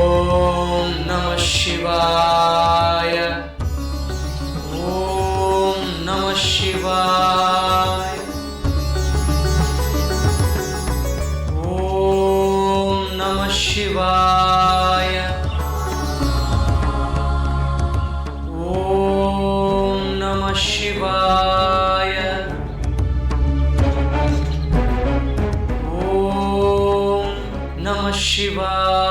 ओम नमः शिवाय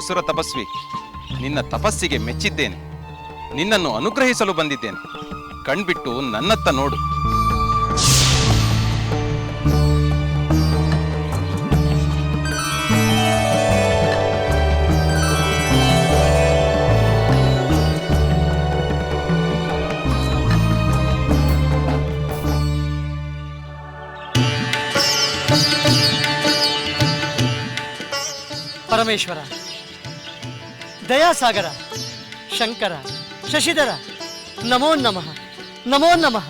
ಅಸುರ ತಪಸ್ವಿ. ನಿನ್ನ ತಪಸ್ಸಿಗೆ ಮೆಚ್ಚಿದ್ದೇನೆ. ನಿನ್ನನ್ನು ಅನುಗ್ರಹಿಸಲು ಬಂದಿದ್ದೇನೆ. ಕಣ್ಬಿಟ್ಟು ನನ್ನತ್ತ ನೋಡು. ಪರಮೇಶ್ವರ ದಯಾಸಾಗರ ಶಂಕರ ಶಶಿಧರ ನಮೋ ನಮಃ ನಮೋ ನಮಃ.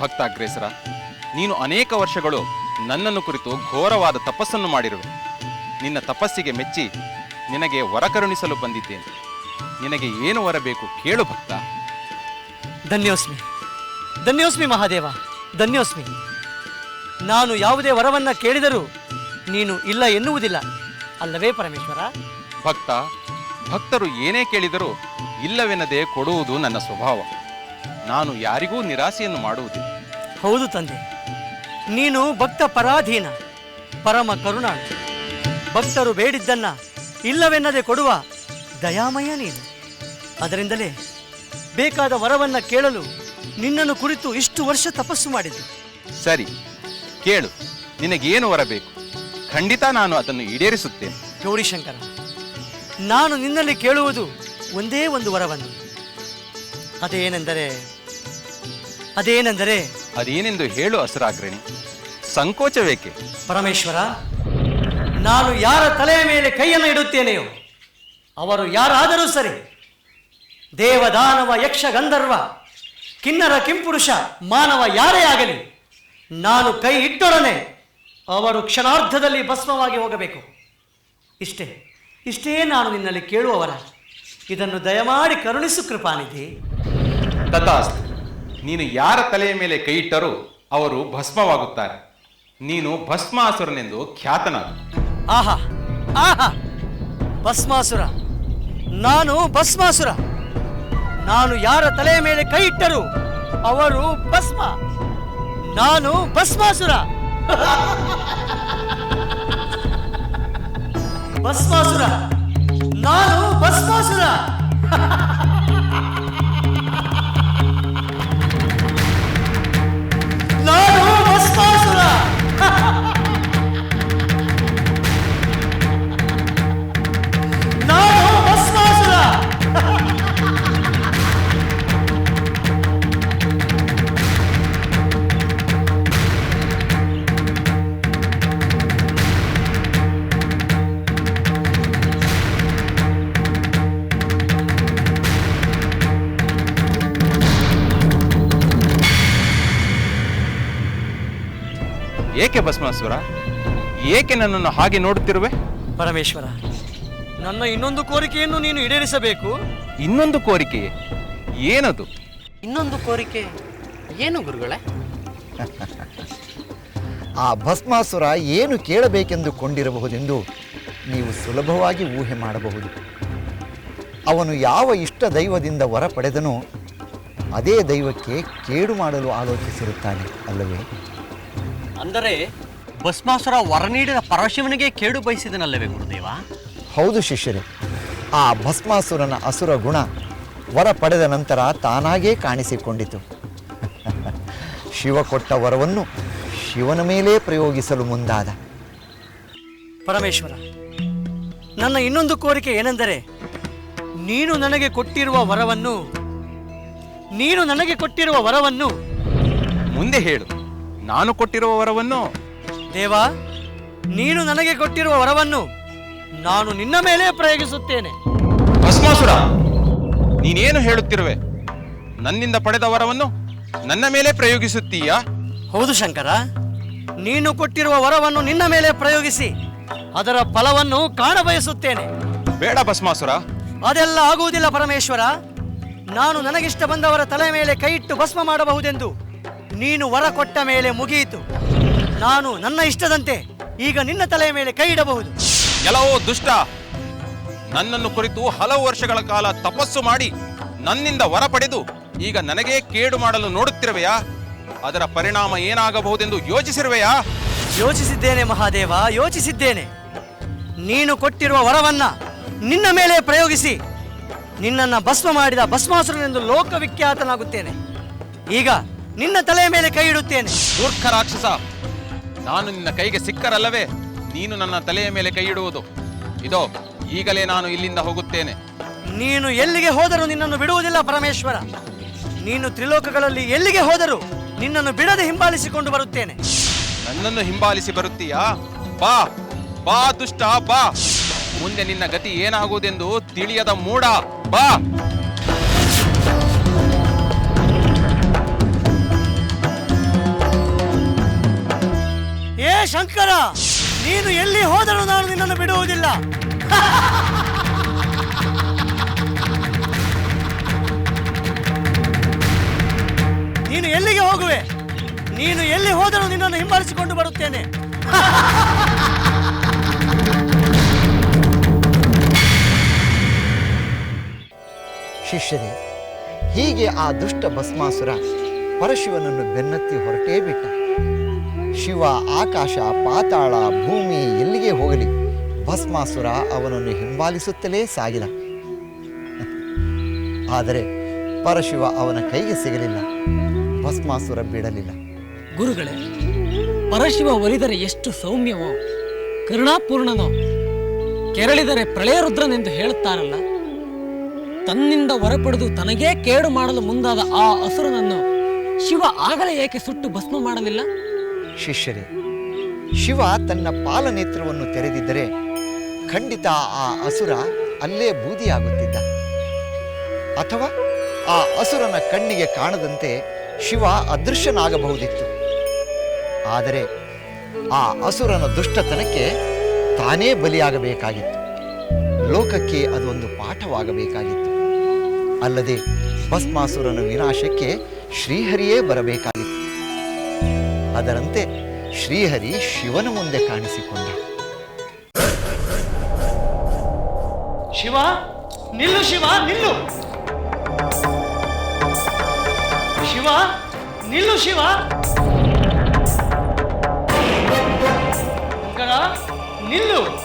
ಭಕ್ತಾಗ್ರೇಸರ ನೀನು ಅನೇಕ ವರ್ಷಗಳು ನನ್ನನ್ನು ಕುರಿತು ಘೋರವಾದ ತಪಸ್ಸನ್ನು ಮಾಡಿರುವೆ. ನಿನ್ನ ತಪಸ್ಸಿಗೆ ಮೆಚ್ಚಿ ನಿನಗೆ ವರ ಕರುಣಿಸಲು ಬಂದಿದ್ದೇನೆ. ನಿನಗೆ ಏನು ವರ ಬೇಕು ಕೇಳು ಭಕ್ತ. ಧನ್ಯೋಸ್ಮಿ ಧನ್ಯೋಸ್ಮಿ ಮಹಾದೇವ ಧನ್ಯೋಸ್ಮಿ. ನಾನು ಯಾವುದೇ ವರವನ್ನ ಕೇಳಿದರೂ ನೀನು ಇಲ್ಲ ಎನ್ನುವುದಿಲ್ಲ. ಅಲ್ಲವೇ ಪರಮೇಶ್ವರ? ಭಕ್ತ ಭಕ್ತರು ಏನೇ ಕೇಳಿದರೂ ಇಲ್ಲವೆನ್ನದೆ ಕೊಡುವುದು ನನ್ನ ಸ್ವಭಾವ. ನಾನು ಯಾರಿಗೂ ನಿರಾಸೆಯನ್ನು ಮಾಡುವುದಿಲ್ಲ. ಹೌದು ತಂದೆ. ನೀನು ಭಕ್ತ ಪರಾಧೀನ ಪರಮ ಕರುಣಾಳು. ಭಕ್ತರು ಬೇಡಿದ್ದನ್ನ ಇಲ್ಲವೆನ್ನದೆ ಕೊಡುವ ದಯಾಮಯ ನೀನು. ಅದರಿಂದಲೇ ಬೇಕಾದ ವರವನ್ನ ಕೇಳಲು ನಿನ್ನನ್ನು ಕುರಿತು ಇಷ್ಟು ವರ್ಷ ತಪಸ್ಸು ಮಾಡಿದ್ದು ಸರಿ ಕೇಳು. ನಿನಗೇನು ವರ ಬೇಕು? ಖಂಡಿತ ನಾನು ಅದನ್ನು ಈಡೇರಿಸುತ್ತೇನೆ. ಗೌರಿಶಂಕರ ನಾನು ನಿನ್ನಲ್ಲಿ ಕೇಳುವುದು ಒಂದೇ ಒಂದು ವರವನ್ನು. ಅದೇನೆಂದರೆ ಅದೇನೆಂದರೆ ಅದೇನೆಂದು ಹೇಳು ಅಸುರಾಗ್ರಣಿ ಸಂಕೋಚವೇಕೆ? ಪರಮೇಶ್ವರ ನಾನು ಯಾರ ತಲೆಯ ಮೇಲೆ ಕೈಯನ್ನು ಇಡುತ್ತೇನೆಯೋ ಅವರು ಯಾರಾದರೂ ಸರಿ ದೇವದಾನವ ಯಕ್ಷ ಗಂಧರ್ವ ಕಿನ್ನರ ಕಿಂಪುರುಷ ಮಾನವ ಯಾರೇ ಆಗಲಿ ನಾನು ಕೈ ಇಟ್ಟೊಡನೆ ಅವರು ಕ್ಷಣಾರ್ಧದಲ್ಲಿ ಭಸ್ಮವಾಗಿ ಹೋಗಬೇಕು. ಇಷ್ಟೇ. ಇಷ್ಟೇ ನಾನು ನಿನ್ನಲ್ಲಿ ಕೇಳುವವರ ಇದನ್ನು ದಯಮಾಡಿ ಕರುಣಿಸು ಕೃಪಾನಿಧಿ. ತಥಾಸ್ತು. ನೀನು ಯಾರ ತಲೆಯ ಮೇಲೆ ಕೈ ಇಟ್ಟರೂ ಅವರು ಭಸ್ಮವಾಗುತ್ತಾರೆ. ನೀನು ಭಸ್ಮಾಸುರನೆಂದು ಖ್ಯಾತನಾದ. ಆಹಾ ಆಹಾ. ಭಸ್ಮಾಸುರ. ನಾನು ಭಸ್ಮಾಸುರ. ನಾನು ಯಾರ ತಲೆಯ ಮೇಲೆ ಕೈ ಇಟ್ಟರು ಅವರು ಭಸ್ಮ. ನಾನು ಭಸ್ಮಾಸುರ. ಭಸ್ಮಾಸುರ ನಾನು ಭಸ್ಮಾಸುರ ನಾನು ಭಸ್ಮಾಸುರ ಏಕೆ ಭಸ್ಮಾಸುರ? ಏಕೆ ನನ್ನನ್ನು ಹಾಗೆ ನೋಡುತ್ತಿರುವೆ? ಪರಮೇಶ್ವರ ನನ್ನ ಇನ್ನೊಂದು ಕೋರಿಕೆಯನ್ನು ನೀನು ಈಡೇರಿಸಬೇಕು. ಇನ್ನೊಂದು ಕೋರಿಕೆಯೇ? ಏನದು? ಇನ್ನೊಂದು ಕೋರಿಕೆ ಏನು ಗುರುಗಳೇ? ಆ ಭಸ್ಮಾಸುರ ಏನು ಕೇಳಬೇಕೆಂದು ಕೊಂಡಿರಬಹುದೆಂದು ನೀವು ಸುಲಭವಾಗಿ ಊಹೆ ಮಾಡಬಹುದು. ಅವನು ಯಾವ ಇಷ್ಟ ದೈವದಿಂದ ವರ ಪಡೆದನೋ ಅದೇ ದೈವಕ್ಕೆ ಕೇಡು ಮಾಡಲು ಆಲೋಚಿಸಿರುತ್ತಾನೆ ಅಲ್ಲವೇ? ಅಂದರೆ ಭಸ್ಮಾಸುರ ವರ ನೀಡಿದ ಪರಶಿವನಿಗೆ ಕೇಡು ಬಯಸಿದನಲ್ಲವೇ ಗುರುದೇವ? ಹೌದು ಶಿಷ್ಯರೇ. ಆ ಭಸ್ಮಾಸುರನ ಅಸುರ ಗುಣ ವರ ಪಡೆದ ನಂತರ ತಾನಾಗೇ ಕಾಣಿಸಿಕೊಂಡಿತು. ಶಿವ ಕೊಟ್ಟ ವರವನ್ನು ಶಿವನ ಮೇಲೇ ಪ್ರಯೋಗಿಸಲು ಮುಂದಾದ. ಪರಮೇಶ್ವರ ನನ್ನ ಇನ್ನೊಂದು ಕೋರಿಕೆ ಏನೆಂದರೆ ನೀನು ನನಗೆ ಕೊಟ್ಟಿರುವ ವರವನ್ನು ನೀನು ನನಗೆ ಕೊಟ್ಟಿರುವ ವರವನ್ನು ಮುಂದೆ ಹೇಳು. ನಾನು ಕೊಟ್ಟಿರುವ ವರವನ್ನು? ದೇವ ನೀನು ನನಗೆ ಕೊಟ್ಟಿರುವ ವರವನ್ನು ನಾನು ನಿನ್ನ ಮೇಲೆ ಪ್ರಯೋಗಿಸುತ್ತೇನೆ. ಭಸ್ಮಾಸುರ ನೀನೇನು ಹೇಳುತ್ತಿರುವೆ? ನನ್ನಿಂದ ಪಡೆದ ವರವನ್ನು ನನ್ನ ಮೇಲೆ ಪ್ರಯೋಗಿಸುತ್ತೀಯಾ? ಹೌದು ಶಂಕರ ನೀನು ಕೊಟ್ಟಿರುವ ವರವನ್ನು ನಿನ್ನ ಮೇಲೆ ಪ್ರಯೋಗಿಸಿ ಅದರ ಫಲವನ್ನು ಕಾಣಬಯಸುತ್ತೇನೆ ಬೇಡ ಭಸ್ಮಾಸುರ. ಅದೆಲ್ಲ ಆಗುವುದಿಲ್ಲ ಪರಮೇಶ್ವರ. ನಾನು ನನಗಿಷ್ಟ ಬಂದವರ ತಲೆ ಮೇಲೆ ಕೈ ಇಟ್ಟು ಭಸ್ಮ ಮಾಡಬಹುದೆಂದು. ನೀನು ವರ ಕೊಟ್ಟ ಮೇಲೆ ಮುಗಿಯಿತು. ನಾನು ನನ್ನ ಇಷ್ಟದಂತೆ ಈಗ ನಿನ್ನ ತಲೆಯ ಮೇಲೆ ಕೈ ಇಡಬಹುದು. ಕೆಲವೋ ದುಷ್ಟ. ನನ್ನನ್ನು ಕುರಿತು ಹಲವು ವರ್ಷಗಳ ಕಾಲ ತಪಸ್ಸು ಮಾಡಿ ನನ್ನಿಂದ ವರ ಪಡೆದು ಈಗ ನನಗೇ ಕೇಡು ಮಾಡಲು ನೋಡುತ್ತಿರುವೆಯಾ? ಅದರ ಪರಿಣಾಮ ಏನಾಗಬಹುದೆಂದು ಯೋಚಿಸಿರುವೆಯಾ? ಯೋಚಿಸಿದ್ದೇನೆ ಮಹಾದೇವ ಯೋಚಿಸಿದ್ದೇನೆ. ನೀನು ಕೊಟ್ಟಿರುವ ವರವನ್ನ ನಿನ್ನ ಮೇಲೆ ಪ್ರಯೋಗಿಸಿ. ನಿನ್ನನ್ನು ಭಸ್ಮ ಮಾಡಿದ ಭಸ್ಮಾಸುರನೆಂದು ಲೋಕವಿಖ್ಯಾತನಾಗುತ್ತೇನೆ. ಈಗ ನಿನ್ನ ತಲೆಯ ಮೇಲೆ ಕೈ ಇಡುತ್ತೇನೆ. ಮೂರ್ಖ ರಾಕ್ಷಸ ನಾನು ನಿನ್ನ ಕೈಗೆ ಸಿಕ್ಕರಲ್ಲವೇ? ನೀನು ನನ್ನ ತಲೆಯ ಮೇಲೆ ಕೈ ಇಡುವುದು. ಇದೋ ಈಗಲೇ ನಾನು ಇಲ್ಲಿಂದ ಹೋಗುತ್ತೇನೆ. ನೀನು ಎಲ್ಲಿಗೆ ಹೋದರೂ ನಿನ್ನನ್ನು ಬಿಡುವುದಿಲ್ಲ ಪರಮೇಶ್ವರ. ನೀನು ತ್ರಿಲೋಕಗಳಲ್ಲಿ ಎಲ್ಲಿಗೆ ಹೋದರೂ ನಿನ್ನನ್ನು ಬಿಡದೆ ಹಿಂಬಾಲಿಸಿಕೊಂಡು ಬರುತ್ತೇನೆ. ನನ್ನನ್ನು ಹಿಂಬಾಲಿಸಿ ಬರುತ್ತೀಯಾ? ಬಾ ಬಾ ದುಷ್ಟ ಬಾ. ಮುಂದೆ ನಿನ್ನ ಗತಿ ಏನಾಗುವುದೆಂದು ತಿಳಿಯದ ಮೂಡ ಬಾ. ಶಂಕರ, ನೀನು ಎಲ್ಲಿ ಹೋದರೂ ನಾನು ನಿನ್ನನ್ನು ಬಿಡುವುದಿಲ್ಲ. ನೀನು ಎಲ್ಲಿಗೆ ಹೋಗುವೆ? ನೀನು ಎಲ್ಲಿ ಹೋದರೂ ನಿನ್ನನ್ನು ಹಿಂಬಾಲಿಸಿಕೊಂಡು ಬರುತ್ತೇನೆ. ಶಿಷ್ಯನೇ ಹೀಗೆ ಆ ದುಷ್ಟ ಭಸ್ಮಾಸುರ ಪರಶಿವನನ್ನು ಬೆನ್ನತ್ತಿ ಹೊರಟೇ ಬಿಟ್ಟ. ಶಿವ, ಆಕಾಶ, ಪಾತಾಳ, ಭೂಮಿ ಎಲ್ಲಿಗೆ ಹೋಗಲಿ? ಭಸ್ಮಾಸುರ ಅವನನ್ನು ಹಿಂಬಾಲಿಸುತ್ತಲೇ ಸಾಗಿದ. ಆದರೆ ಪರಶಿವ ಅವನ ಕೈಗೆ ಸಿಗಲಿಲ್ಲ. ಭಸ್ಮಾಸುರ ಬಿಡಲಿಲ್ಲ. ಗುರುಗಳೇ, ಪರಶಿವ ಒಲಿದರೆ ಎಷ್ಟು ಸೌಮ್ಯವೋ? ಕರುಣಾಪೂರ್ಣನೋ? ಕೆರಳಿದರೆ ಪ್ರಳಯ ರುದ್ರನೆಂದು ಹೇಳುತ್ತಾರಲ್ಲ ತನ್ನಿಂದ ಹೊರಪಡೆದು ತನಗೇ ಕೇಡು ಮಾಡಲು ಮುಂದಾದ ಆ ಅಸುರನನ್ನು ಶಿವ ಆಗಲೇ ಏಕೆ ಸುಟ್ಟು ಭಸ್ಮ ಮಾಡಲಿಲ್ಲ? ಶಿಷ್ಯರೇ, ಶಿವ ತನ್ನ ಪಾಲನೇತ್ರವನ್ನು ತೆರೆದಿದ್ದರೆ ಖಂಡಿತ ಆ ಅಸುರ ಅಲ್ಲೇ ಬೂದಿಯಾಗುತ್ತಿದ್ದ. ಅಥವಾ ಆ ಅಸುರನ ಕಣ್ಣಿಗೆ ಕಾಣದಂತೆ ಶಿವ ಅದೃಶ್ಯನಾಗಬಹುದಿತ್ತು. ಆದರೆ ಆ ಅಸುರನ ದುಷ್ಟತನಕ್ಕೆ ತಾನೇ ಬಲಿಯಾಗಬೇಕಾಗಿತ್ತು. ಲೋಕಕ್ಕೆ ಅದೊಂದು ಪಾಠವಾಗಬೇಕಾಗಿತ್ತು. ಅಲ್ಲದೆ ಭಸ್ಮಾಸುರನ ವಿನಾಶಕ್ಕೆ ಶ್ರೀಹರಿಯೇ ಬರಬೇಕಾಗಿತ್ತು. ಅದರಂತೆ ಶ್ರೀಹರಿ ಶಿವನ ಮುಂದೆ ಕಾಣಿಸಿಕೊಂಡ. ಶಿವ ನಿಲ್ಲು ಶಿವ ನಿಲ್ಲು. ಶಿವ ನಿಲ್ಲು ಶಿವ. ನಿಲ್ಲು.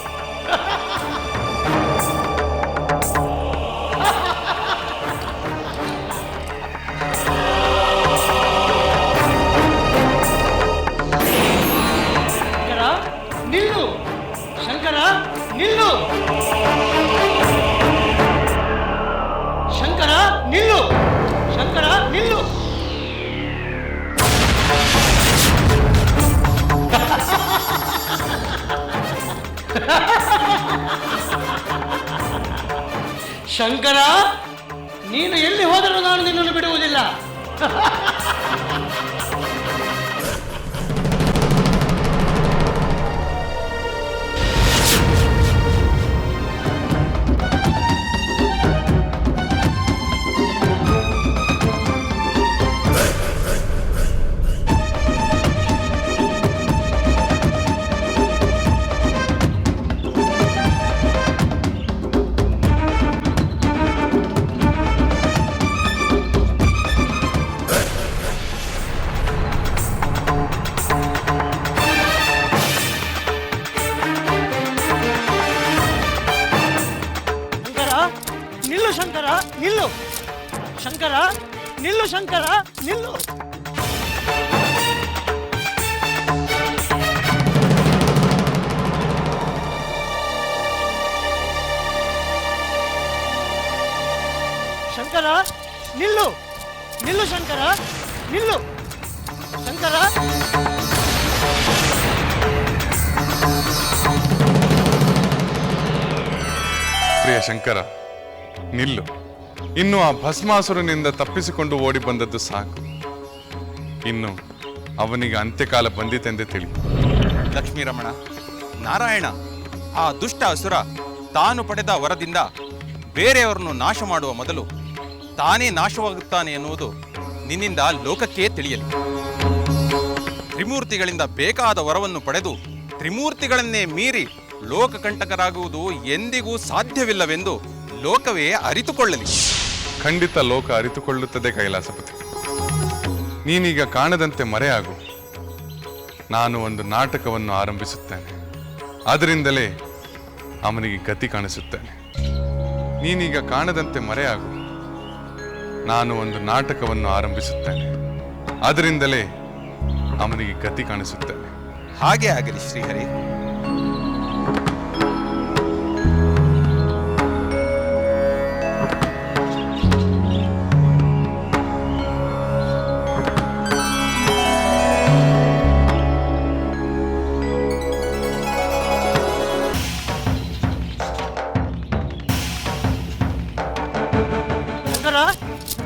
ಇನ್ನು ಆ ಭಸ್ಮಾಸುರನಿಂದ ತಪ್ಪಿಸಿಕೊಂಡು ಓಡಿ ಬಂದದ್ದು ಸಾಕು. ಇನ್ನು ಅವನಿಗೆ ಅಂತ್ಯಕಾಲ ಬಂದಿತೆಂದೇ ತಿಳಿ ಲಕ್ಷ್ಮೀರಮಣ, ನಾರಾಯಣ, ಆ ದುಷ್ಟ ಅಸುರ ತಾನು ಪಡೆದ ವರದಿಂದ ಬೇರೆಯವರನ್ನು ನಾಶ ಮಾಡುವ ಮೊದಲು ತಾನೇ ನಾಶವಾಗುತ್ತಾನೆ ಎನ್ನುವುದು ನಿನ್ನಿಂದ ಲೋಕಕ್ಕೆ ತಿಳಿಯಲಿ. ತ್ರಿಮೂರ್ತಿಗಳಿಂದ ಬೇಕಾದ ವರವನ್ನು ಪಡೆದು ತ್ರಿಮೂರ್ತಿಗಳನ್ನೇ ಮೀರಿ ಲೋಕಕಂಟಕರಾಗುವುದು ಎಂದಿಗೂ ಸಾಧ್ಯವಿಲ್ಲವೆಂದು ಲೋಕವೇ ಅರಿತುಕೊಳ್ಳಲಿ. ಖಂಡಿತ ಲೋಕ ಅರಿತುಕೊಳ್ಳುತ್ತದೆ ಕೈಲಾಸಪತಿ ನೀನೀಗ ಕಾಣದಂತೆ ಮರೆಯಾಗು. ನಾನು ಒಂದು ನಾಟಕವನ್ನು ಆರಂಭಿಸುತ್ತೇನೆ. ಅದರಿಂದಲೇ ಅವನಿಗೆ ಗತಿ ಕಾಣಿಸುತ್ತೇನೆ. ನೀನೀಗ ಕಾಣದಂತೆ ಮರೆಯಾಗು. ನಾನು ಒಂದು ನಾಟಕವನ್ನು ಆರಂಭಿಸುತ್ತೇನೆ. ಅದರಿಂದಲೇ ಅವನಿಗೆ ಗತಿ ಕಾಣಿಸುತ್ತೇನೆ. ಹಾಗೆ ಆಗಲಿ ಶ್ರೀಹರಿ.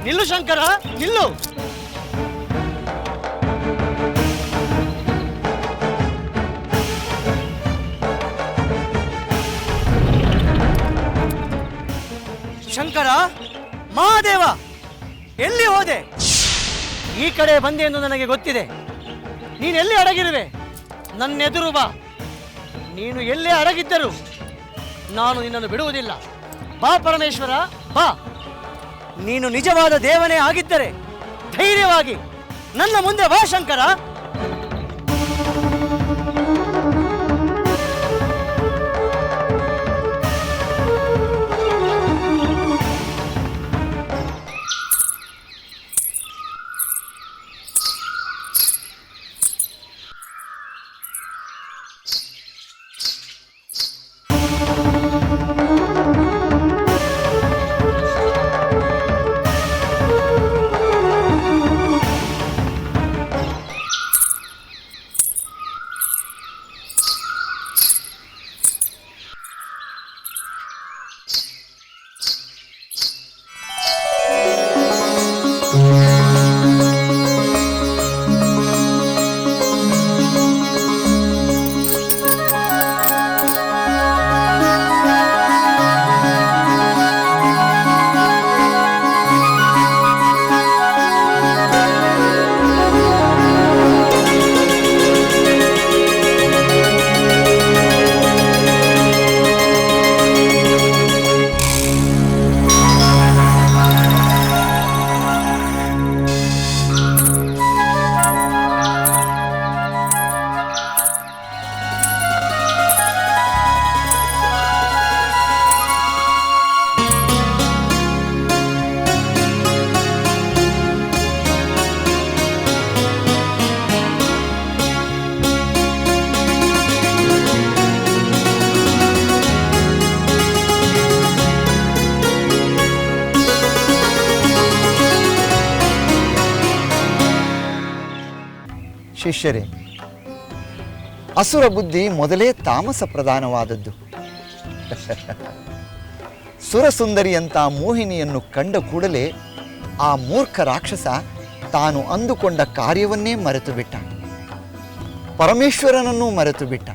ನಿಲ್ಲು ಶಂಕರ ನಿಲ್ಲು. ಶಂಕರ, ಮಹಾದೇವ, ಎಲ್ಲಿ ಹೋದೆ? ಈ ಕಡೆ ಬಂದೆ ಎಂದು ನನಗೆ ಗೊತ್ತಿದೆ. ನೀನು ಎಲ್ಲಿ ಅಡಗಿರುವೆ? ನನ್ನೆದುರು ಬಾ. ನೀನು ಎಲ್ಲೇ ಅಡಗಿದ್ದರು ನಾನು ನಿನ್ನನ್ನು ಬಿಡುವುದಿಲ್ಲ. ಬಾ ಪರಮೇಶ್ವರ, ಬಾ. ನೀನು ನಿಜವಾದ ದೇವನೇ ಆಗಿದ್ದರೆ ಧೈರ್ಯವಾಗಿ ನನ್ನ ಮುಂದೆ ಬಾ ಶಂಕರ. ಶಿಷ್ಯರೇ, ಅಸುರ ಬುದ್ಧಿ ಮೊದಲೇ ತಾಮಸ ಪ್ರಧಾನವಾದದ್ದು. ಸುರಸುಂದರಿಯಂಥ ಮೋಹಿನಿಯನ್ನು ಕಂಡ ಕೂಡಲೇ ಆ ಮೂರ್ಖ ರಾಕ್ಷಸ ತಾನು ಅಂದುಕೊಂಡ ಕಾರ್ಯವನ್ನೇ ಮರೆತು ಬಿಟ್ಟ ಪರಮೇಶ್ವರನನ್ನೂ ಮರೆತು ಬಿಟ್ಟ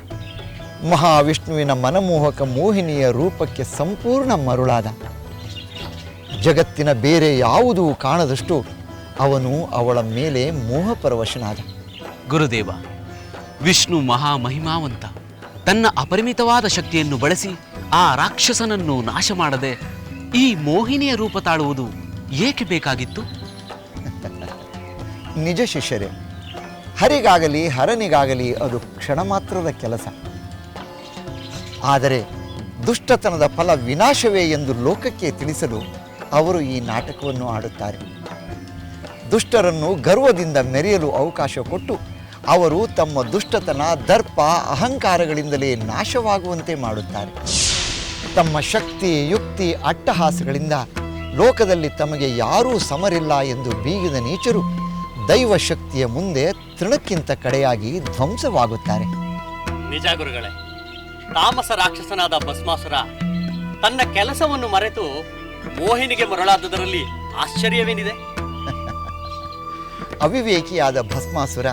ಮಹಾವಿಷ್ಣುವಿನ ಮನಮೋಹಕ ಮೋಹಿನಿಯ ರೂಪಕ್ಕೆ ಸಂಪೂರ್ಣ ಮರುಳಾದ. ಜಗತ್ತಿನ ಬೇರೆ ಯಾವುದೂ ಕಾಣದಷ್ಟು ಅವನು ಅವಳ ಮೇಲೆ ಮೋಹಪರವಶನಾದ ಗುರುದೇವ, ವಿಷ್ಣು ಮಹಾಮಹಿಮಾವಂತ, ತನ್ನ ಅಪರಿಮಿತವಾದ ಶಕ್ತಿಯನ್ನು ಬಳಸಿ ಆ ರಾಕ್ಷಸನನ್ನು ನಾಶ ಮಾಡದೆ ಈ ಮೋಹಿನಿಯ ರೂಪ ತಾಳುವುದು ಏಕೆ ಬೇಕಾಗಿತ್ತು? ನಿಜ ಶಿಷ್ಯರೇ, ಹರಿಗಾಗಲಿ ಹರನಿಗಾಗಲಿ ಅದು ಕ್ಷಣ ಮಾತ್ರದ ಕೆಲಸ. ಆದರೆ ದುಷ್ಟತನದ ಫಲ ವಿನಾಶವೇ ಎಂದು ಲೋಕಕ್ಕೆ ತಿಳಿಸಲು ಅವರು ಈ ನಾಟಕವನ್ನು ಆಡುತ್ತಾರೆ. ದುಷ್ಟರನ್ನು ಗರ್ವದಿಂದ ಮೆರೆಯಲು ಅವಕಾಶ ಕೊಟ್ಟು ಅವರು ತಮ್ಮ ದುಷ್ಟತನ ದರ್ಪ ಅಹಂಕಾರಗಳಿಂದಲೇ ನಾಶವಾಗುವಂತೆ ಮಾಡುತ್ತಾರೆ. ತಮ್ಮ ಶಕ್ತಿ ಯುಕ್ತಿ ಅಟ್ಟಹಾಸಗಳಿಂದ ಲೋಕದಲ್ಲಿ ತಮಗೆ ಯಾರೂ ಸಮರಿಲ್ಲ ಎಂದು ಬೀಗಿದ ನೀಚರು ದೈವ ಶಕ್ತಿಯ ಮುಂದೆ ತೃಣಕ್ಕಿಂತ ಕಡೆಯಾಗಿ ಧ್ವಂಸವಾಗುತ್ತಾರೆ. ನಿಜ ಗುರುಗಳೇ ತಾಮಸ ರಾಕ್ಷಸನಾದ ಭಸ್ಮಾಸುರ ತನ್ನ ಕೆಲಸವನ್ನು ಮರೆತು ಮೋಹಿನಿಗೆ ಮರಳಾದುದರಲ್ಲಿ ಆಶ್ಚರ್ಯವೇನಿದೆ? ಅವಿವೇಕಿಯಾದ ಭಸ್ಮಾಸುರ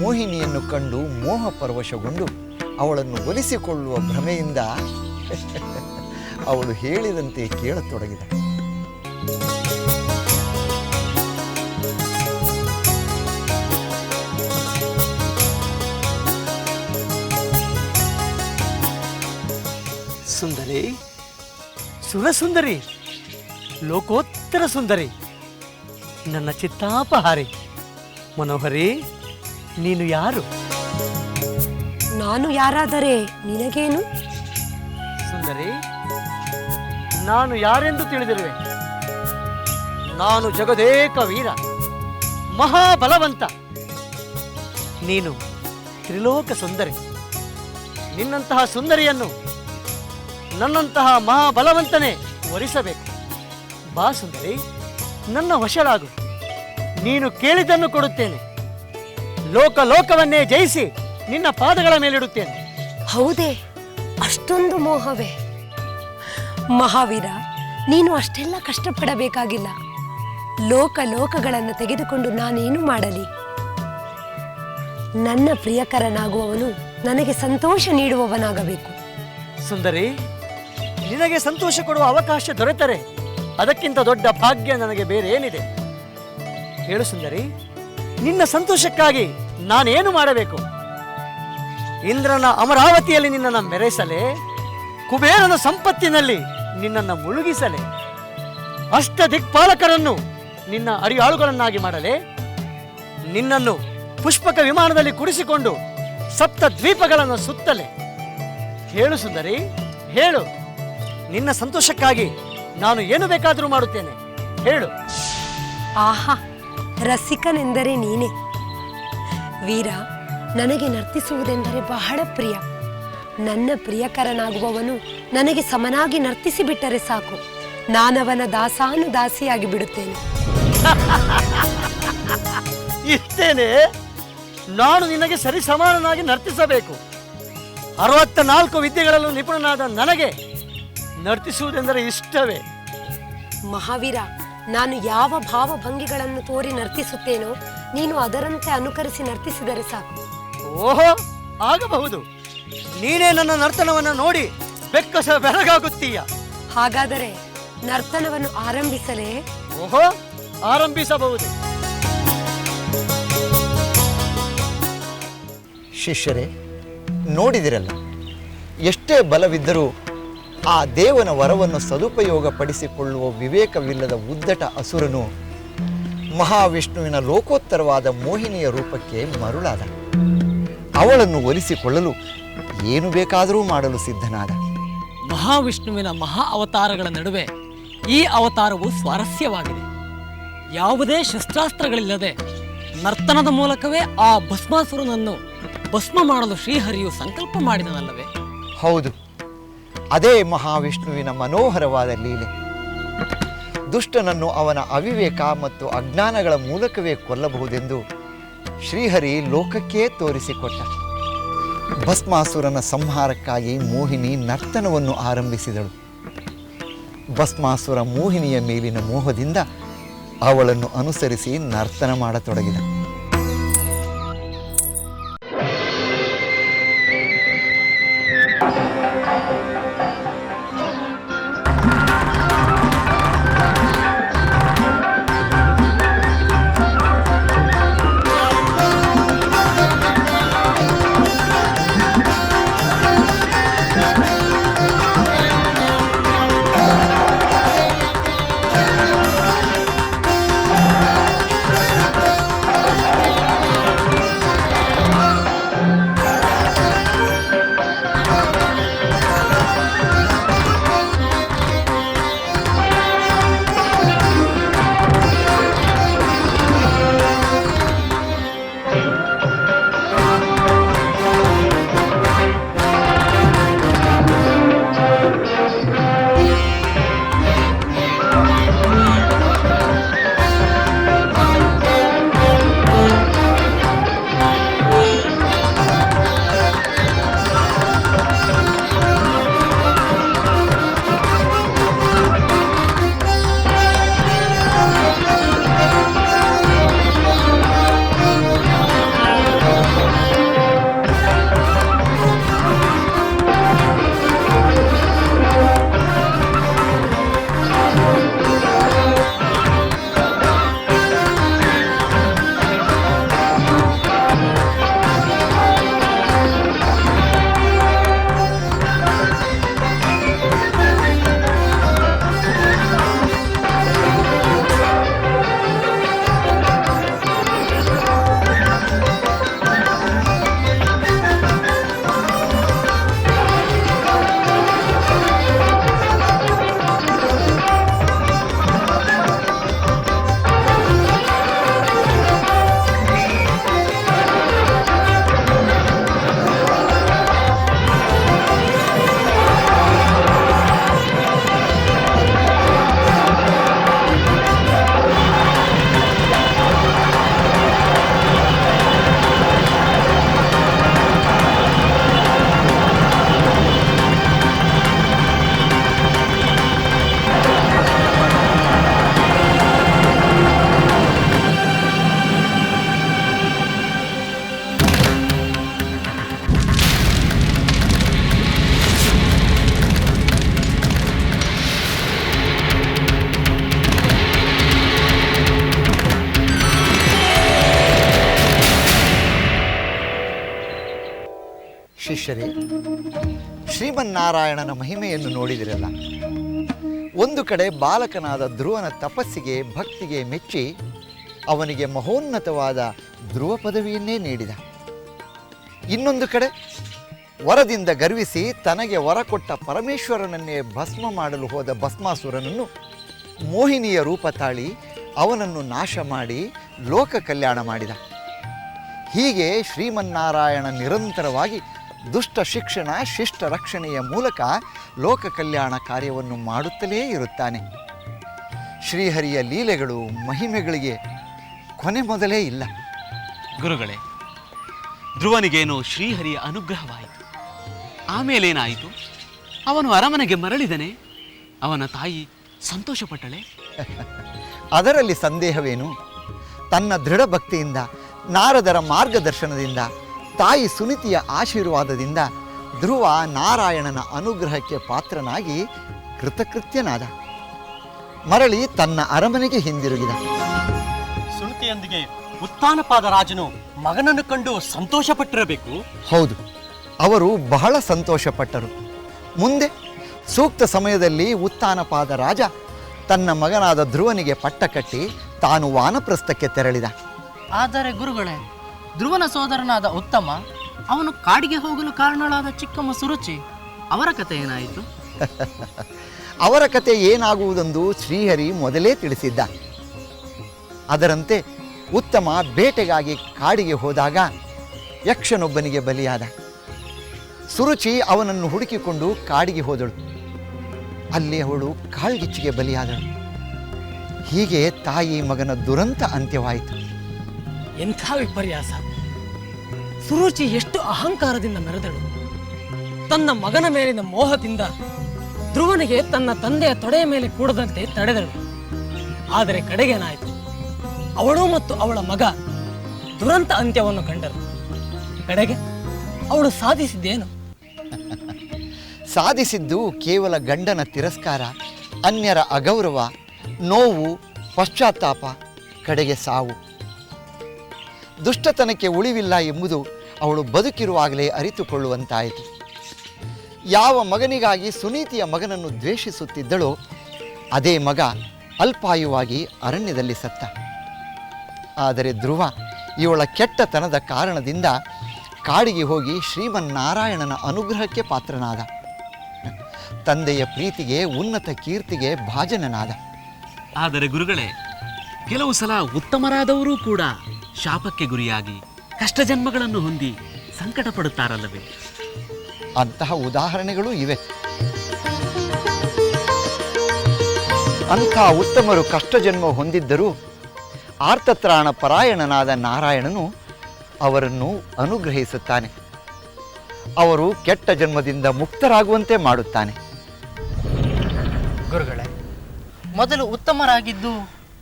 ಮೋಹಿನಿಯನ್ನು ಕಂಡು ಮೋಹ ಪರವಶಗೊಂಡು ಅವಳನ್ನು ಒಲಿಸಿಕೊಳ್ಳುವ ಭ್ರಮೆಯಿಂದ ಅವಳು ಹೇಳಿದಂತೆ ಕೇಳತೊಡಗಿದ ಸುಂದರಿ, ಸುರಸುಂದರಿ, ಲೋಕೋತ್ತರ ಸುಂದರಿ, ನನ್ನ ಚಿತ್ತಾಪಹಾರಿ, ಮನೋಹರಿ. ನೀನು ಯಾರು? ನಾನು ಯಾರಾದರೆ ನಿನಗೇನು? ಸುಂದರಿ ನಾನು ಯಾರೆಂದು ತಿಳಿದಿರುವೆ? ನಾನು ಜಗದೇಕ ವೀರ ಮಹಾಬಲವಂತ. ನೀನು ತ್ರಿಲೋಕ ಸುಂದರಿ. ನಿನ್ನಂತಹ ಸುಂದರಿಯನ್ನು ನನ್ನಂತಹ ಮಹಾಬಲವಂತನೇ ವರಿಸಬೇಕು. ಬಾ ಸುಂದರಿ ನನ್ನ ವಶಳಾಗು. ನೀನು ಕೇಳಿದ್ದನ್ನು ಕೊಡುತ್ತೇನೆ. ಲೋಕ ಲೋಕವನ್ನೇ ಜಯಿಸಿ ನಿನ್ನ ಪಾದಗಳ ಮೇಲಿಡುತ್ತೇನೆ. ಹೌದೇ ಅಷ್ಟೊಂದು ಮೋಹವೇ. ಮಹಾವೀರ ನೀನು ಅಷ್ಟೆಲ್ಲ ಕಷ್ಟಪಡಬೇಕಾಗಿಲ್ಲ. ಲೋಕ ಲೋಕಗಳನ್ನು ತೆಗೆದುಕೊಂಡು ನಾನೇನು ಮಾಡಲಿ? ನನ್ನ ಪ್ರಿಯಕರನಾಗುವವನು ನನಗೆ ಸಂತೋಷ ನೀಡುವವನಾಗಬೇಕು. ಸುಂದರಿ ನಿನಗೆ ಸಂತೋಷ ಕೊಡುವ ಅವಕಾಶ ದೊರೆತರೆ. ಅದಕ್ಕಿಂತ ದೊಡ್ಡ ಭಾಗ್ಯ ನನಗೆ ಬೇರೆ ಏನಿದೆ ಹೇಳು ಸುಂದರಿ. ನಿನ್ನ ಸಂತೋಷಕ್ಕಾಗಿ ನಾನೇನು ಮಾಡಬೇಕು? ಇಂದ್ರನ ಅಮರಾವತಿಯಲ್ಲಿ ನಿನ್ನನ್ನು ಮೆರೆಸಲೆ, ಕುಬೇರನ ಸಂಪತ್ತಿನಲ್ಲಿ ನಿನ್ನನ್ನು ಮುಳುಗಿಸಲೆ. ಅಷ್ಟ ದಿಕ್ಪಾಲಕರನ್ನು ನಿನ್ನ ಅರಿಯಾಳುಗಳನ್ನಾಗಿ ಮಾಡಲೆ. ನಿನ್ನನ್ನು ಪುಷ್ಪಕ ವಿಮಾನದಲ್ಲಿ ಕುಡಿಸಿಕೊಂಡು ಸಪ್ತ ದ್ವೀಪಗಳನ್ನು ಸುತ್ತಲೆ. ಹೇಳು ಸುಂದರಿ, ಹೇಳು. ನಿನ್ನ ಸಂತೋಷಕ್ಕಾಗಿ ನಾನು ಏನು ಬೇಕಾದರೂ ಮಾಡುತ್ತೇನೆ. ಹೇಳು. ಆಹಾ ರಸಿಕನೆಂದರೆ ನೀನೇ. ವೀರ ನನಗೆ ನರ್ತಿಸುವುದೆಂದರೆ ಬಹಳ ಪ್ರಿಯ. ನನ್ನ ಪ್ರಿಯಕರನಾಗುವವನು ನನಗೆ ಸಮನಾಗಿ ನರ್ತಿಸಿಬಿಟ್ಟರೆ ಸಾಕು. ನಾನವನ ದಾಸಾನು ದಾಸಿಯಾಗಿ ಬಿಡುತ್ತೇನೆ. ಇಷ್ಟೇನೆ? ನಾನು ನಿನಗೆ ಸರಿ ಸಮಾನನಾಗಿ ನರ್ತಿಸಬೇಕು. ಅರವತ್ತ ನಾಲ್ಕು ವಿದ್ಯೆಗಳಲ್ಲೂ ನಿಪುಣನಾದ ನನಗೆ ನರ್ತಿಸುವುದೆಂದರೆ ಇಷ್ಟವೇ. ಮಹಾವೀರ ನಾನು ಯಾವ ಭಾವಭಂಗಿಗಳನ್ನು ತೋರಿ ನರ್ತಿಸುತ್ತೇನೋ ನೀನು ಅದರಂತೆ ಅನುಕರಿಸಿ ನರ್ತಿಸಿದರೆ ಸಾಕು. ಓಹೋ ಆಗಬಹುದು. ನೀನೇ ನನ್ನ ನರ್ತನವನ್ನು ನೋಡಿ ಬೆಕ್ಕಸ ಬೆರಗಾಗುತ್ತೀಯ. ಹಾಗಾದರೆ ನರ್ತನವನ್ನು ಆರಂಭಿಸಲೇ? ಓಹೋ ಆರಂಭಿಸಬಹುದು. ಶಿಷ್ಯರೇ ನೋಡಿದಿರಲ್ಲ ಎಷ್ಟೇ ಬಲವಿದ್ದರೂ ಆ ದೇವನ ವರವನ್ನು ಸದುಪಯೋಗಪಡಿಸಿಕೊಳ್ಳುವ ವಿವೇಕವಿಲ್ಲದ ಉದ್ದಟ ಅಸುರನು ಮಹಾವಿಷ್ಣುವಿನ ಲೋಕೋತ್ತರವಾದ ಮೋಹಿನಿಯ ರೂಪಕ್ಕೆ ಮರುಳಾದ. ಅವಳನ್ನು ಒಲಿಸಿಕೊಳ್ಳಲು ಏನು ಬೇಕಾದರೂ ಮಾಡಲು ಸಿದ್ಧನಾದ. ಮಹಾವಿಷ್ಣುವಿನ ಮಹಾ ಅವತಾರಗಳ ನಡುವೆ ಈ ಅವತಾರವು ಸ್ವಾರಸ್ಯವಾಗಿದೆ. ಯಾವುದೇ ಶಸ್ತ್ರಾಸ್ತ್ರಗಳಿಲ್ಲದೆ ನರ್ತನದ ಮೂಲಕವೇ ಆ ಭಸ್ಮಾಸುರನನ್ನು ಭಸ್ಮ ಮಾಡಲು ಶ್ರೀಹರಿಯು ಸಂಕಲ್ಪ ಮಾಡಿದನಲ್ಲವೇ? ಹೌದು. ಅದೇ ಮಹಾವಿಷ್ಣುವಿನ ಮನೋಹರವಾದ ಲೀಲೆ. ದುಷ್ಟನನ್ನು ಅವನ ಅವಿವೇಕ ಮತ್ತು ಅಜ್ಞಾನಗಳ ಮೂಲಕವೇ ಕೊಲ್ಲಬಹುದೆಂದು ಶ್ರೀಹರಿ ಲೋಕಕ್ಕೇ ತೋರಿಸಿಕೊಟ್ಟ. ಭಸ್ಮಾಸುರನ ಸಂಹಾರಕ್ಕಾಗಿ ಮೋಹಿನಿ ನರ್ತನವನ್ನು ಆರಂಭಿಸಿದಳು. ಭಸ್ಮಾಸುರ ಮೋಹಿನಿಯ ಮೇಲಿನ ಮೋಹದಿಂದ ಅವಳನ್ನು ಅನುಸರಿಸಿ ನರ್ತನ ಮಾಡತೊಡಗಿದ. ಶ್ರೀಮನ್ನಾರಾಯಣನ ಮಹಿಮೆಯನ್ನು ನೋಡಿದಿರಲ್ಲ. ಒಂದು ಕಡೆ ಬಾಲಕನಾದ ಧ್ರುವನ ತಪಸ್ಸಿಗೆ ಭಕ್ತಿಗೆ ಮೆಚ್ಚಿ ಅವನಿಗೆ ಮಹೋನ್ನತವಾದ ಧ್ರುವ ಪದವಿಯನ್ನೇ ನೀಡಿದ. ಇನ್ನೊಂದು ಕಡೆ ವರದಿಂದ ಗರ್ವಿಸಿ ತನಗೆ ವರ ಕೊಟ್ಟ ಪರಮೇಶ್ವರನನ್ನೇ ಭಸ್ಮ ಮಾಡಲು ಹೋದ ಭಸ್ಮಾಸುರನನ್ನು ಮೋಹಿನಿಯ ರೂಪ ತಾಳಿ ಅವನನ್ನು ನಾಶ ಮಾಡಿ ಲೋಕ ಕಲ್ಯಾಣ ಮಾಡಿದ. ಹೀಗೆ ಶ್ರೀಮನ್ನಾರಾಯಣ ನಿರಂತರವಾಗಿ ದುಷ್ಟ ಶಿಕ್ಷಣ ಶಿಷ್ಟ ರಕ್ಷಣೆಯ ಮೂಲಕ ಲೋಕ ಕಲ್ಯಾಣ ಕಾರ್ಯವನ್ನು ಮಾಡುತ್ತಲೇ ಇರುತ್ತಾನೆ. ಶ್ರೀಹರಿಯ ಲೀಲೆಗಳು ಮಹಿಮೆಗಳಿಗೆ ಕೊನೆ ಮೊದಲೇ ಇಲ್ಲ. ಗುರುಗಳೇ ಧ್ರುವನಿಗೇನು ಶ್ರೀಹರಿಯ ಅನುಗ್ರಹವಾಯಿತು? ಆಮೇಲೇನಾಯಿತು? ಅವನು ಅರಮನೆಗೆ ಮರಳಿದನೆ? ಅವನ ತಾಯಿ ಸಂತೋಷಪಟ್ಟಳೆ? ಅದರಲ್ಲಿ ಸಂದೇಹವೇನು? ತನ್ನ ದೃಢ ಭಕ್ತಿಯಿಂದ ನಾರದರ ಮಾರ್ಗದರ್ಶನದಿಂದ ತಾಯಿ ಸುನಿತಿಯ ಆಶೀರ್ವಾದದಿಂದ ಧ್ರುವ ನಾರಾಯಣನ ಅನುಗ್ರಹಕ್ಕೆ ಪಾತ್ರನಾಗಿ ಕೃತಕೃತ್ಯನಾದ. ಮರಳಿ ತನ್ನ ಅರಮನೆಗೆ ಹಿಂದಿರುಗಿದ. ಸುನಿತಿಯೊಂದಿಗೆ ಉತ್ಥಾನಪಾದ ರಾಜನು ಮಗನನ್ನು ಕಂಡು ಸಂತೋಷಪಟ್ಟಿರಬೇಕು? ಹೌದು ಅವರು ಬಹಳ ಸಂತೋಷಪಟ್ಟರು. ಮುಂದೆ ಸೂಕ್ತ ಸಮಯದಲ್ಲಿ ಉತ್ಥಾನಪಾದ ರಾಜ ತನ್ನ ಮಗನಾದ ಧ್ರುವನಿಗೆ ಪಟ್ಟ ಕಟ್ಟಿ ತಾನು ವಾನಪ್ರಸ್ಥಕ್ಕೆ ತೆರಳಿದ. ಆದರೆ ಗುರುಗಳೇ ಧ್ರುವನ ಸೋದರನಾದ ಉತ್ತಮ ಅವನು ಕಾಡಿಗೆ ಹೋಗಲು ಕಾರಣಳಾದ ಚಿಕ್ಕಮ್ಮ ಸುರುಚಿ. ಅವರ ಕಥೆ ಏನಾಯಿತು? ಅವರ ಕತೆ ಏನಾಗುವುದೆಂದು ಶ್ರೀಹರಿ ಮೊದಲೇ ತಿಳಿಸಿದ್ದ. ಅದರಂತೆ ಉತ್ತಮ ಬೇಟೆಗಾಗಿ ಕಾಡಿಗೆ ಹೋದಾಗ ಯಕ್ಷನೊಬ್ಬನಿಗೆ ಬಲಿಯಾದ. ಸುರುಚಿ ಅವನನ್ನು ಹುಡುಕಿಕೊಂಡು ಕಾಡಿಗೆ ಹೋದಳು. ಅಲ್ಲಿ ಅವಳು ಕಾಳ್ಗಿಚ್ಚಿಗೆ ಬಲಿಯಾದಳು. ಹೀಗೆ ತಾಯಿ ಮಗನ ದುರಂತ ಅಂತ್ಯವಾಯಿತು. ಎಂಥ ವಿಪರ್ಯಾಸ? ಸುರುಚಿ ಎಷ್ಟು ಅಹಂಕಾರದಿಂದ ಮೆರೆದಳು ತನ್ನ ಮಗನ ಮೇಲಿನ ಮೋಹದಿಂದ ಧ್ರುವನಿಗೆ ತನ್ನ ತಂದೆಯ ತೊಡೆಯ ಮೇಲೆ ಕೂಡದಂತೆ ತಡೆದಳು. ಆದರೆ ಕಡೆಗೇನಾಯಿತು ಅವಳು ಮತ್ತು ಅವಳ ಮಗ ದುರಂತ ಅಂತ್ಯವನ್ನು ಕಂಡರು. ಕಡೆಗೆ ಅವಳು ಸಾಧಿಸಿದ್ದೇನು? ಸಾಧಿಸಿದ್ದು ಕೇವಲ ಗಂಡನ ತಿರಸ್ಕಾರ, ಅನ್ಯರ ಅಗೌರವ, ನೋವು, ಪಶ್ಚಾತ್ತಾಪ, ಕಡೆಗೆ ಸಾವು. ದುಷ್ಟತನಕ್ಕೆ ಉಳಿವಿಲ್ಲ ಎಂಬುದು ಅವಳು ಬದುಕಿರುವಾಗಲೇ ಅರಿತುಕೊಳ್ಳುವಂತಾಯಿತು. ಯಾವ ಮಗನಿಗಾಗಿ ಸುನೀತಿಯ ಮಗನನ್ನು ದ್ವೇಷಿಸುತ್ತಿದ್ದಳೋ ಅದೇ ಮಗ ಅಲ್ಪಾಯುವಾಗಿ ಅರಣ್ಯದಲ್ಲಿ ಸತ್ತ. ಆದರೆ ಧ್ರುವ, ಇವಳ ಕೆಟ್ಟತನದ ಕಾರಣದಿಂದ ಕಾಡಿಗೆ ಹೋಗಿ ಶ್ರೀಮನ್ನಾರಾಯಣನ ಅನುಗ್ರಹಕ್ಕೆ ಪಾತ್ರನಾದ. ತಂದೆಯ ಪ್ರೀತಿಗೆ, ಉನ್ನತ ಕೀರ್ತಿಗೆ ಭಾಜನನಾದ. ಆದರೆ ಗುರುಗಳೇ, ಕೆಲವು ಸಲ ಉತ್ತಮರಾದವರೂ ಕೂಡ ಶಾಪಕ್ಕೆ ಗುರಿಯಾಗಿ ಕಷ್ಟ ಜನ್ಮಗಳನ್ನು ಹೊಂದಿ ಸಂಕಟ ಪಡುತ್ತಾರಲ್ಲವೇ ಅಂತಹ ಉದಾಹರಣೆಗಳು ಇವೆ. ಅಂಥ ಉತ್ತಮರು ಕಷ್ಟ ಜನ್ಮ ಹೊಂದಿದ್ದರೂ ಆರ್ತತ್ರಾಣ ಪರಾಯಣನಾದ ನಾರಾಯಣನು ಅವರನ್ನು ಅನುಗ್ರಹಿಸುತ್ತಾನೆ. ಅವರು ಕೆಟ್ಟ ಜನ್ಮದಿಂದ ಮುಕ್ತರಾಗುವಂತೆ ಮಾಡುತ್ತಾನೆ. ಗುರುಗಳೇ ಮೊದಲು ಉತ್ತಮರಾಗಿದ್ದು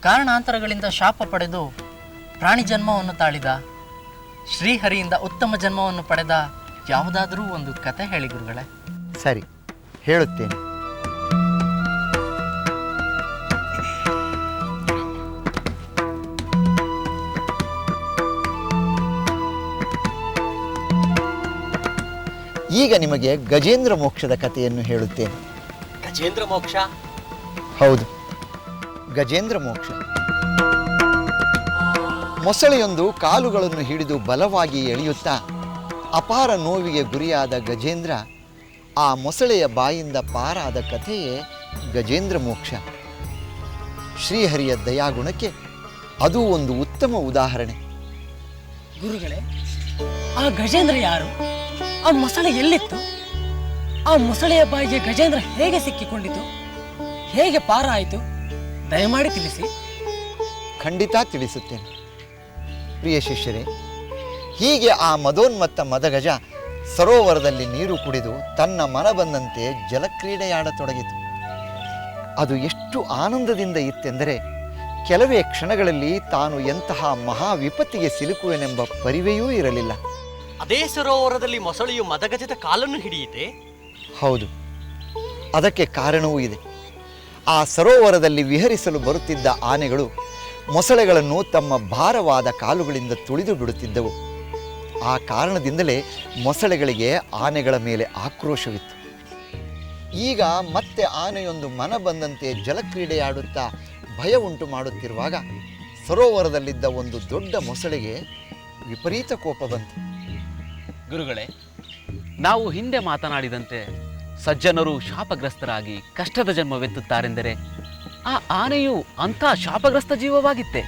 ಕಾರಣಾಂತರಗಳಿಂದ ಶಾಪ ಪಡೆದು ಪ್ರಾಣಿ ಜನ್ಮವನ್ನು ತಾಳಿದ ಶ್ರೀಹರಿಯಿಂದ ಉತ್ತಮ ಜನ್ಮವನ್ನು ಪಡೆದ ಯಾವುದಾದರೂ ಒಂದು ಕತೆ ಹೇಳಿ ಗುರುಗಳೇ. ಸರಿ ಹೇಳುತ್ತೇನೆ. ಈಗ ನಿಮಗೆ ಗಜೇಂದ್ರ ಮೋಕ್ಷದ ಕಥೆಯನ್ನು ಹೇಳುತ್ತೇನೆ. ಗಜೇಂದ್ರ ಮೋಕ್ಷ? ಹೌದು ಗಜೇಂದ್ರ ಮೋಕ್ಷ. ಮೊಸಳೆಯೊಂದು ಕಾಲುಗಳನ್ನು ಹಿಡಿದು ಬಲವಾಗಿ ಎಳೆಯುತ್ತಾ ಅಪಾರ ನೋವಿಗೆ ಗುರಿಯಾದ ಗಜೇಂದ್ರ ಆ ಮೊಸಳೆಯ ಬಾಯಿಂದ ಪಾರಾದ ಕಥೆಯೇ ಗಜೇಂದ್ರ ಮೋಕ್ಷ. ಶ್ರೀಹರಿಯ ದಯಾಗುಣಕ್ಕೆ ಅದು ಒಂದು ಉತ್ತಮ ಉದಾಹರಣೆ. ಗುರುಗಳೇ ಆ ಗಜೇಂದ್ರ ಯಾರು? ಆ ಮೊಸಳೆ ಎಲ್ಲಿತ್ತು? ಆ ಮೊಸಳೆಯ ಬಾಯಿಗೆ ಗಜೇಂದ್ರ ಹೇಗೆ ಸಿಕ್ಕಿಕೊಂಡಿತು? ಹೇಗೆ ಪಾರ ಆಯಿತು ದಯಮಾಡಿ ತಿಳಿಸಿ. ಖಂಡಿತ ತಿಳಿಸುತ್ತೇನೆ. ಪ್ರಿಯ ಶಿಷ್ಯರೇ ಹೀಗೆ ಆ ಮದೋನ್ಮತ್ತ ಮದಗಜ ಸರೋವರದಲ್ಲಿ ನೀರು ಕುಡಿದು ತನ್ನ ಮನ ಬಂದಂತೆ ಜಲಕ್ರೀಡೆಯಾಡತೊಡಗಿತು. ಅದು ಎಷ್ಟು ಆನಂದದಿಂದ ಇತ್ತೆಂದರೆ ಕೆಲವೇ ಕ್ಷಣಗಳಲ್ಲಿ ತಾನು ಎಂತಹ ಮಹಾ ವಿಪತ್ತಿಗೆ ಸಿಲುಕುವೆನೆಂಬ ಪರಿವೆಯೂ ಇರಲಿಲ್ಲ. ಅದೇ ಸರೋವರದಲ್ಲಿ ಮೊಸಳೆಯು ಮದಗಜದ ಕಾಲನ್ನು ಹಿಡಿಯಿತೆ? ಹೌದು ಅದಕ್ಕೆ ಕಾರಣವೂ ಇದೆ. ಆ ಸರೋವರದಲ್ಲಿ ವಿಹರಿಸಲು ಬರುತ್ತಿದ್ದ ಆನೆಗಳು ಮೊಸಳೆಗಳನ್ನು ತಮ್ಮ ಭಾರವಾದ ಕಾಲುಗಳಿಂದ ತುಳಿದು ಬಿಡುತ್ತಿದ್ದವು. ಆ ಕಾರಣದಿಂದಲೇ ಮೊಸಳೆಗಳಿಗೆ ಆನೆಗಳ ಮೇಲೆ ಆಕ್ರೋಶವಿತ್ತು. ಈಗ ಮತ್ತೆ ಆನೆಯೊಂದು ಮನ ಬಂದಂತೆ ಜಲಕ್ರೀಡೆಯಾಡುತ್ತಾ ಭಯ ಉಂಟು ಮಾಡುತ್ತಿರುವಾಗ ಸರೋವರದಲ್ಲಿದ್ದ ಒಂದು ದೊಡ್ಡ ಮೊಸಳೆಗೆ ವಿಪರೀತ ಕೋಪ ಬಂತು. ಗುರುಗಳೇ, ನಾವು ಹಿಂದೆ ಮಾತನಾಡಿದಂತೆ ಸಜ್ಜನರು ಶಾಪಗ್ರಸ್ತರಾಗಿ ಕಷ್ಟದ ಜನ್ಮವೆತ್ತುತ್ತಾರೆಂದರೆ ಆ ಆನೆಯು ಅಂಥ ಶಾಪಗ್ರಸ್ತ ಜೀವವಾಗಿತ್ತೆ.